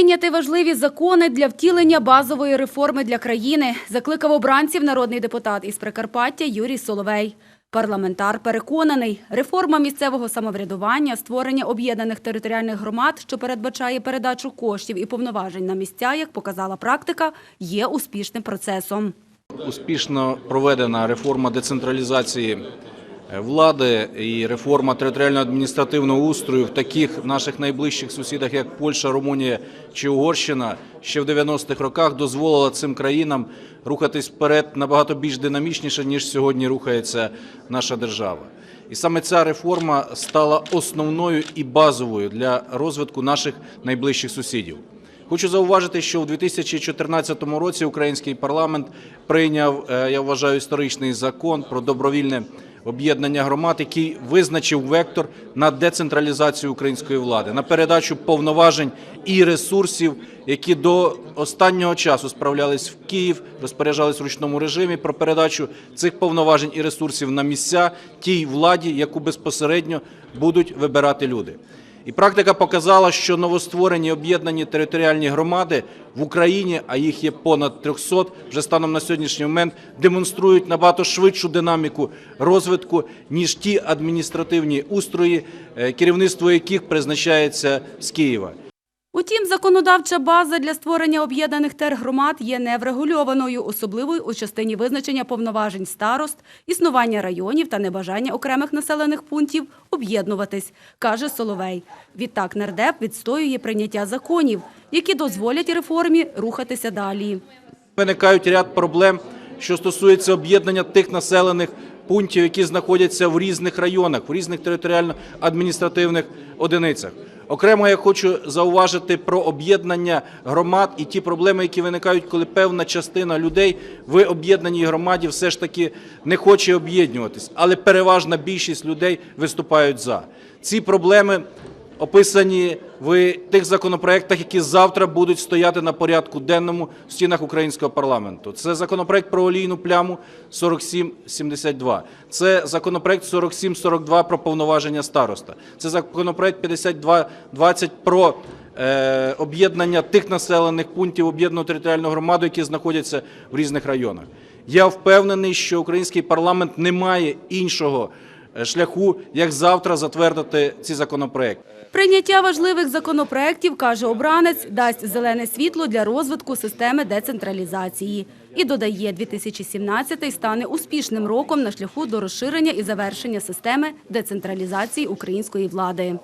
прийняти важливі закони для втілення базової реформи для країни, закликав обранців народний депутат із Прикарпаття Юрій Соловей. Парламентар переконаний, реформа місцевого самоврядування, створення об'єднаних територіальних громад, що передбачає передачу коштів і повноважень на місця, як показала практика, є успішним процесом. Успішно проведена реформа децентралізації влади і реформа територіально-адміністративного устрою в таких наших найближчих сусідах, як Польща, Румунія чи Угорщина, ще в 90-х роках дозволила цим країнам рухатись вперед набагато більш динамічніше, ніж сьогодні рухається наша держава. І саме ця реформа стала основною і базовою для розвитку наших найближчих сусідів. Хочу зауважити, що в 2014 році український парламент прийняв, е, я вважаю, історичний закон про добровільне об'єднання громад, який визначив вектор на децентралізацію української влади, на передачу повноважень і ресурсів, які до останнього часу справлялись в Київ, розпоряджались в ручному режимі про передачу цих повноважень і ресурсів на місця тій владі, яку безпосередньо будуть вибирати люди. І практика показала, що новостворені об'єднані територіальні громади в Україні, а їх є понад 300, вже станом на сьогоднішній момент демонструють набагато швидшу динаміку розвитку, ніж ті адміністративні устрої, е, керівництво яких призначається з Києва. Утім, законодавча база для створення об'єднаних тергромад є неврегульованою, особливо у частині визначення повноважень старост, існування районів та небажання окремих населених пунктів об'єднуватись, каже Соловей. Відтак нардеп відстоює прийняття законів, які дозволять реформі рухатися далі. Виникають ряд проблем, що стосується об'єднання тих населених пунктів, які знаходяться в різних районах, в різних територіально-адміністративних одиницях. Окремо я хочу зауважити про об'єднання громад і ті проблеми, які виникають, коли певна частина людей в об'єднаній громаді все ж таки не хоче об'єднуватись, але переважна більшість людей виступають за. Ці проблеми описані в тих законопроектах, які завтра будуть стояти на порядку денному в стінах українського парламенту. Це законопроект про олійну пляму 4772, це законопроект 4742 про повноваження староста, це законопроект 5220 про е, об'єднання тих населених пунктів об'єднаної територіальної громади, які знаходяться в різних районах. Я впевнений, що український парламент не має іншого шляху, як завтра затвердити ці законопроекти. Прийняття важливих законопроєктів, каже обранець, дасть зелене світло для розвитку системи децентралізації. І додає, 2017 стане успішним роком на шляху до розширення і завершення системи децентралізації української влади.